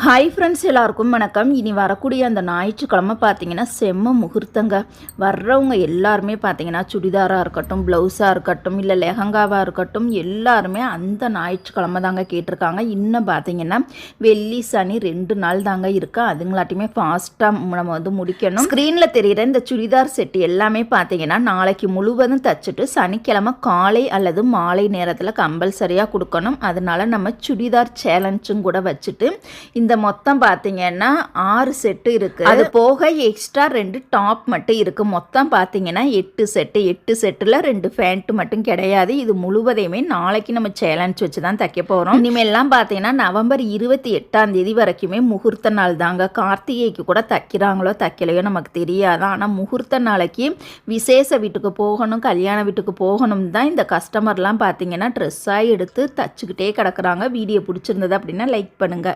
Hi friends எல்லாருக்கும் வணக்கம். இனி வரக்கூடிய அந்த ஞாயிற்றுக்கிழமை பார்த்தீங்கன்னா செம்ம முகூர்த்தங்க. வர்றவங்க எல்லாருமே பார்த்தீங்கன்னா சுடிதாராக இருக்கட்டும் ப்ளவுஸாக இருக்கட்டும் இல்லை லெஹங்காவாக இருக்கட்டும் எல்லாருமே அந்த ஞாயிற்றுக்கிழமை தாங்க கேட்டிருக்காங்க. இன்னும் பார்த்தீங்கன்னா வெள்ளி சனி ரெண்டு நாள் தாங்க இருக்குது அதுங்களாட்டியுமே ஃபாஸ்ட்டாக நம்ம வந்து முடிக்கணும். ஸ்க்ரீனில் தெரிகிற இந்த சுடிதார் செட் எல்லாமே பார்த்தீங்கன்னா நாளைக்கு முழுவதும் தச்சுட்டு சனிக்கிழமை காலை அல்லது மாலை நேரத்தில் கம்பல்சரியாக கொடுக்கணும். அதனால நம்ம சுடிதார் சேலஞ்சும் கூட வச்சுட்டு இந்த மொத்தம் பார்த்தீங்கன்னா ஆறு செட்டு இருக்குது அது போக எக்ஸ்ட்ரா ரெண்டு டாப் மட்டும் இருக்குது மொத்தம் பார்த்தீங்கன்னா எட்டு செட்டு எட்டு செட்டில் ரெண்டு ஃபேண்ட்டு மட்டும் கிடையாது. இது முழுவதையுமே நாளைக்கு நம்ம சேலஞ்ச் வச்சு தான் தைக்க போகிறோம் இனிமேல்லாம் பார்த்தீங்கன்னா நவம்பர் இருபத்தி எட்டாம் தேதி வரைக்குமே முகூர்த்த நாள் தாங்க. கார்த்திகைக்கு கூட தைக்கிறாங்களோ தைக்கலையோ நமக்கு தெரியாது. ஆனால் முகூர்த்த நாளைக்கு விசேஷ வீட்டுக்கு போகணும் கல்யாண வீட்டுக்கு போகணும் தான் இந்த கஸ்டமர்லாம் பார்த்தீங்கன்னா ட்ரெஸ்ஸாக எடுத்து தச்சுக்கிட்டே கிடக்குறாங்க. வீடியோ பிடிச்சிருந்தது அப்படின்னா லைக் பண்ணுங்கள்